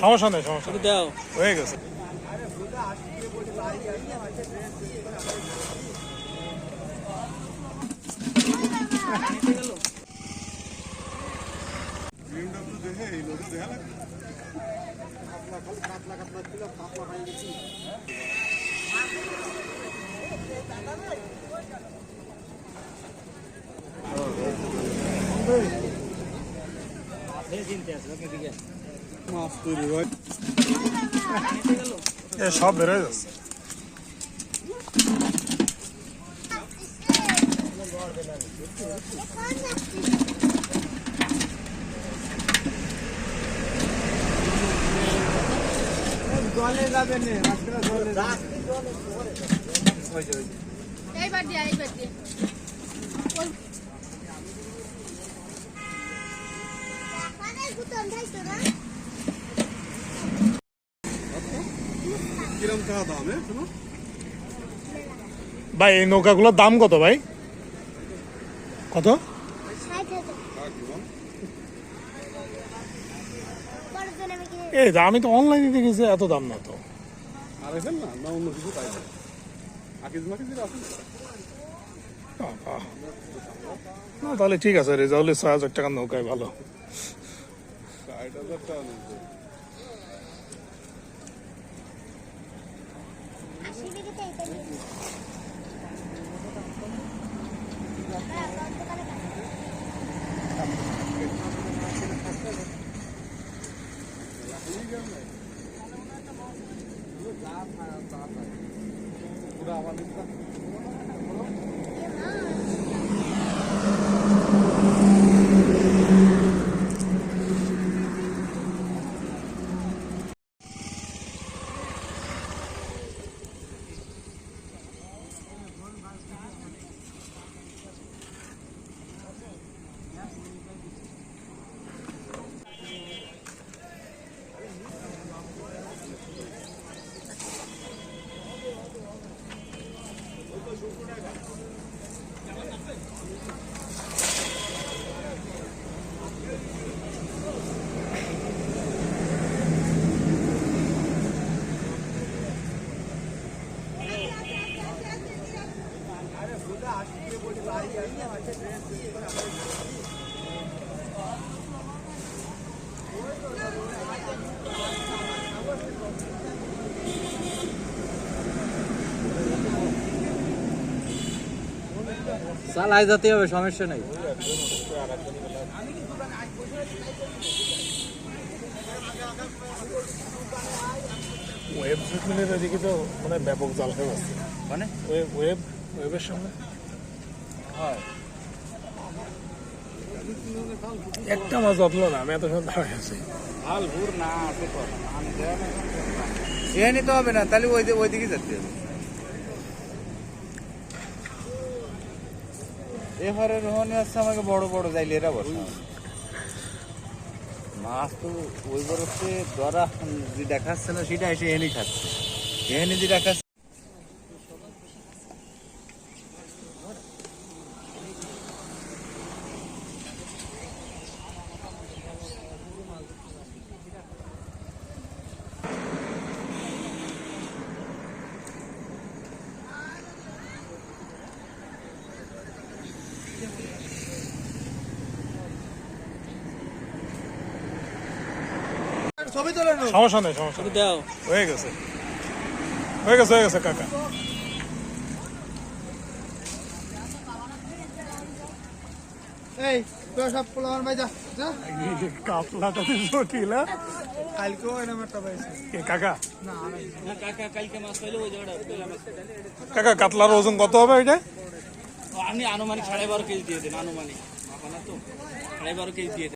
সমস্যা নেই সমস্যা। দাও। হয়ে গেছে। মাছ তৈরি হয় এ সব বেরোয় যাচ্ছে। জলে যাবে না মাছগুলো জলে যাবে। এইবার দিয়ে এইবার দিয়ে। কিরম টাকা দাম ভাই এই নৌকাগুলোর দাম কত ভাই? কত? এই আমি তো অনলাইনে দেখেছি এত দাম না তো। না? তাহলে ঠিক আছে রেজাউলের ছয় হাজার টাকার নৌকায় ভালো ষাট হাজার টাকা নেই পুরো আমাদের চালাই যেতে হবে সমস্যা নেই। ওয়েব সুইটমিলের এদিকে তো মানে ব্যাপক জাল যাচ্ছে মানে? ওয়েব ওয়েব ওয়েবের সামনে? একটা মাছ বাঁধলো না আমি এত সময় দাঁড়ায় আছি হাল ভুর না আছে তো এখানে তো হবে না তাহলে ওই ওই দিকে যেতে হবে। এবারে রোহনে আসছে আমাকে বড় বড় যাইলে এরা বসে। মাছ তো ওই বরফে ধরা যে দেখাচ্ছে না সেটা এসে এনে খাচ্ছে। এনে যে দেখাচ্ছে সমস্যা নেই সমস্যা দাও। হয়ে গেছে। হয়ে গেছে হয়ে গেছে কাকা। এই তোরা সব পোলাবার ভাই যা যা। কাতলাটা জটিল হ্যাঁ? কালকেও এরকম একটা পাইছে। কে কাকা? কাকা কালকে মাছ পাইলে ওই জায়গাটা কাকা কাতলার ওজন কত হবে এটা আপনি আনুমানিক সাড়ে বারো কেজি দিয়ে দেন আনুমানিক। আপনার তো সাড়ে বারো কেজি দিয়ে